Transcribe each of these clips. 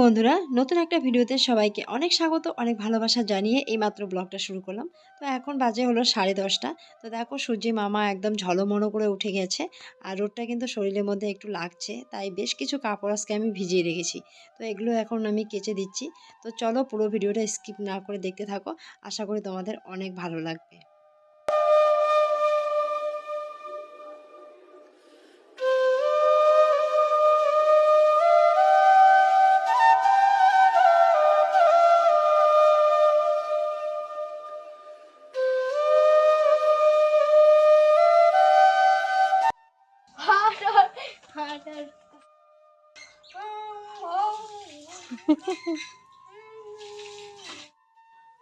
বন্ধুরা, নতুন একটা ভিডিওতে সবাইকে অনেক স্বাগত, অনেক ভালোবাসা জানিয়ে এইমাত্র ব্লগটা শুরু করলাম। তো এখন বাজে হলো সাড়ে দশটা। তো দেখো সূর্যি মামা একদম ঝলমলো করে উঠে গেছে আর রোদটা কিন্তু শরীরের মধ্যে একটু লাগছে, তাই বেশ কিছু কাপড় আজকে আমি ভিজিয়ে রেখেছি। তো এগুলো এখন আমি কেচে দিচ্ছি। তো চলো পুরো ভিডিওটা স্কিপ না করে দেখতে থাকো। আশা করি তোমাদের অনেক ভালো লাগবে।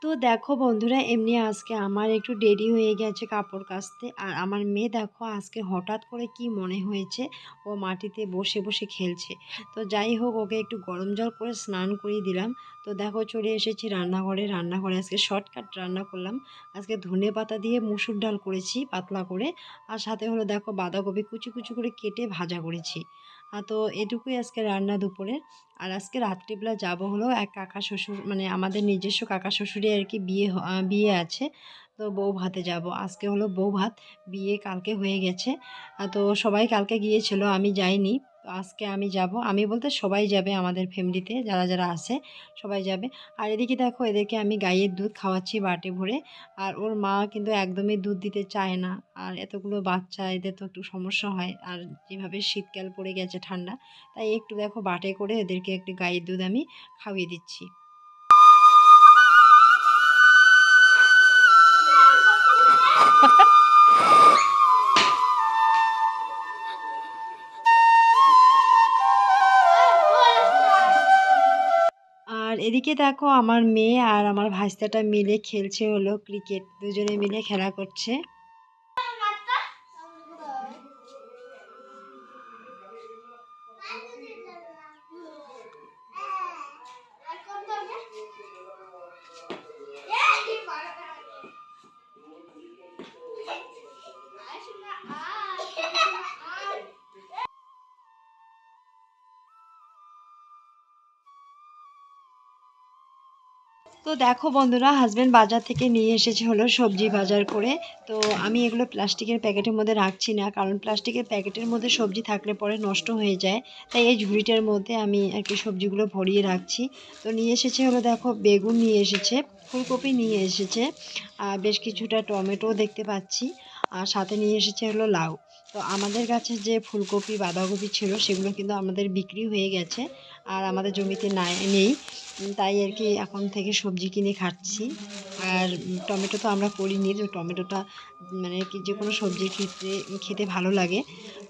তো দেখো বন্ধুরা, এমনি আজকে আমার একটু দেরি হয়ে গেছে কাপড় কাচতে। আর আমার মেয়ে দেখো আজকে হঠাৎ করে কি মনে হয়েছে, ও মাটিতে বসে বসে খেলছে। তো যাই হোক, ওকে একটু গরম জল করে স্নান করিয়ে দিলাম। তো দেখো চলে এসেছি রান্নাঘরে। রান্নাঘরে আজকে শর্টকাট রান্না করলাম। আজকে ধনে পাতা দিয়ে মুসুর ডাল করেছি পাতলা করে। আর সাথে হলো দেখো বাঁধাকপি কুচি কুচি করে কেটে ভাজা করেছি। তো এটুকুই আজকে রান্না দুপুরে। আর আজকে রাত্রিবেলা যাব হলো এক কাকা শ্বশুর মানে আমাদের নিজস্ব কাকা শ্বশুরে আর কি বিয়ে বিয়ে আছে। তো বউ ভাতে যাব। আজকে হলো বউ ভাত, বিয়ে কালকে হয়ে গেছে। তো সবাই কালকে গিয়েছিল, আমি যাইনি। তো আজকে আমি যাব। আমি বলতে সবাই যাবে আমাদের ফ্যামিলিতে, যারা যারা আছে, সবাই যাবে। আর এদিকে দেখো, এদেরকে আমি গাইয়ের দুধ খাওয়াচ্ছি বাটে ভরে। আর ওর মা কিন্তু একদমই দুধ দিতে চায় না। আর এতগুলো বাচ্চা, এদের তো একটু সমস্যা হয়। আর যেভাবে শীতকাল পড়ে গেছে ঠান্ডা, তাই একটু দেখো বাটে করে এদেরকে একটু গাইয়ের দুধ আমি খাওয়িয়ে দিচ্ছি। এদিকে দেখো আমার মেয়ে আর আমার ভাইস্তাটা মিলে খেলছে হলো ক্রিকেট দুজনে মিলে খেলা করছে। তো দেখো বন্ধুরা হাজব্যান্ড বাজার থেকে নিয়ে এসেছে হলো সবজি বাজার করে। তো আমি এগুলো প্লাস্টিকের প্যাকেটের মধ্যে রাখছি না, কারণ প্লাস্টিকের প্যাকেটের মধ্যে সবজি থাকলে পরে নষ্ট হয়ে যায়। তাই এই ঝুড়িটার মধ্যে আমি আর কি সবজিগুলো ভরিয়ে রাখছি। তো নিয়ে এসেছে হলো দেখো, বেগুন নিয়ে এসেছে, ফুলকপি নিয়ে এসেছে, আর বেশ কিছুটা টমেটো দেখতে পাচ্ছি, আর সাথে নিয়ে এসেছে হলো লাউ। তো আমাদের কাছে যে ফুলকপি, বাঁধাকপি ছিল সেগুলো কিন্তু আমাদের বিক্রি হয়ে গেছে আর আমাদের জমিতে নাই, নেই। তাই আর কি এখন থেকে সবজি কিনে খাচ্ছি। আর টমেটো তো আমরা করিনি, তো টমেটোটা মানে কি যে কোনো সবজির ক্ষেত্রে খেতে ভালো লাগে।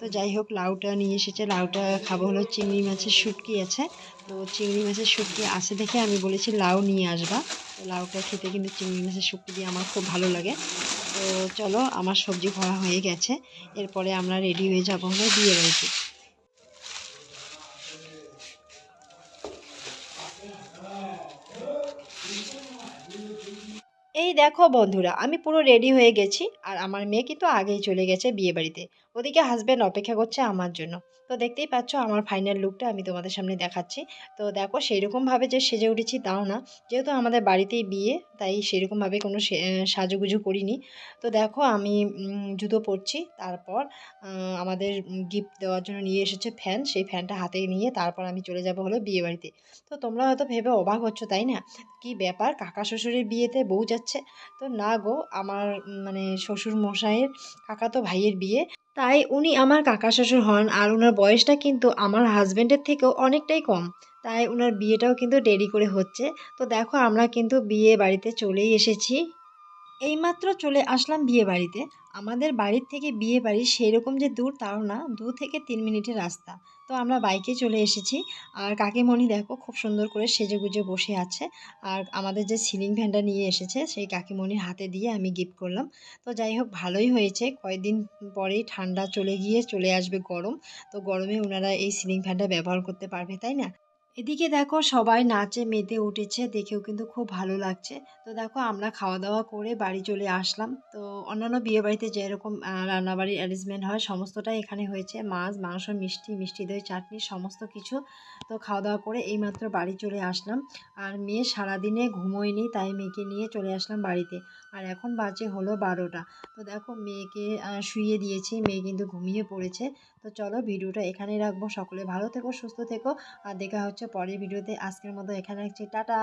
তো যাই হোক, লাউটা নিয়ে এসেছে। লাউটা খাব হলো চিংড়ি মাছের শুটকি আছে। তো চিংড়ি মাছের শুটকি আছে দেখে আমি বলেছি লাউ নিয়ে আসবা। লাউটা খেতে কিন্তু চিংড়ি মাছের শুটকি দিয়ে আমার খুব ভালো লাগে। তো চলো, আমার সবজি করা হয়ে গেছে। এরপরে আমরা রেডি হয়ে যাব, আমরা বিয়ে বাড়িতে এই দেখো বন্ধুরা, আমি পুরো রেডি হয়ে গেছি, আর আমার মেয়ে কিন্তু আগেই চলে গেছে বিয়ে বাড়িতে ওদিকে হাজব্যান্ড অপেক্ষা করছে আমার জন্য। তো দেখতেই পাচ্ছ আমার ফাইনাল লুকটা আমি তোমাদের সামনে দেখাচ্ছি। তো দেখো সেইরকমভাবে যে সেজে উঠেছি তাও না। যেহেতু আমাদের বাড়িতেই বিয়ে, তাই সেরকমভাবে কোনো সাজুগুজু করিনি। তো দেখো আমি জুতো পরছি, তারপর আমাদের গিফট দেওয়ার জন্য নিয়ে এসেছে ফ্যান সেই ফ্যানটা হাতে নিয়ে তারপর আমি চলে যাব হলো বিয়ে বাড়িতে। তো তোমরা হয়তো ভেবে অবাক হচ্ছ, তাই না? কি ব্যাপার? কাকা শ্বশুরের বিয়েতে বউ যাচ্ছে? তো না গো, আমার মানে শ্বশুর মশাইয়ের কাকা তো ভাইয়ের বিয়ে। তাই উনি আমার কাকা শ্বশুর হন আর ওনার বয়সটা কিন্তু আমার হাজব্যান্ডের থেকেও অনেকটাই কম। তাই ওনার বিয়েটাও কিন্তু দেরি করে হচ্ছে। তো দেখো আমরা কিন্তু বিয়ে বাড়িতে চলেই এসেছি। এইমাত্র চলে আসলাম বিয়ে বাড়িতে। আমাদের বাড়ির থেকে বিয়ে বাড়ি সেরকম যে দূর, তাও না। দু থেকে তিন মিনিটের রাস্তা। তো আমরা বাইকে চলে এসেছি। আর কাকিমণি দেখো খুব সুন্দর করে সেজে গুজে বসে আছে। আর আমাদের যে সিলিং ফ্যানটা নিয়ে এসেছে, সেই কাকিমণির হাতে দিয়ে আমি গিফট করলাম। তো যাই হোক, ভালোই হয়েছে। কয়েকদিন পরেই ঠান্ডা চলে গিয়ে চলে আসবে গরম। তো গরমে ওনারা এই সিলিং ফ্যানটা ব্যবহার করতে পারবে, তাই না? এদিকে দেখো সবাই নাচে, মেতে উঠেছে, দেখেও কিন্তু খুব ভালো লাগছে। তো দেখো আমরা খাওয়া দাওয়া করে বাড়ি চলে আসলাম। তো অন্যান্য বিয়ে বাড়িতে যেরকম রান্নাবাড়ির অ্যারেঞ্জমেন্ট হয়, সমস্তটাই এখানে হয়েছে। মাছ, মাংস, মিষ্টি মিষ্টি দই, চাটনি, সমস্ত কিছু। তো খাওয়া দাওয়া করে এইমাত্র বাড়ি চলে আসলাম। আর মেয়ে সারাদিনে ঘুমোয়নি, তাই মেয়েকে নিয়ে চলে আসলাম বাড়িতে। আর এখন বাজে হলো বারোটা। তো দেখো মেয়েকে শুইয়ে দিয়েছি, মেয়ে কিন্তু ঘুমিয়ে পড়েছে। তো চলো ভিডিওটা এখানেই রাখব। সকলে ভালো থেকো, সুস্থ থেকো। আর দেখা হচ্ছে পরের ভিডিওতে। আজকের মতো এখানে রাখছি। টাটা।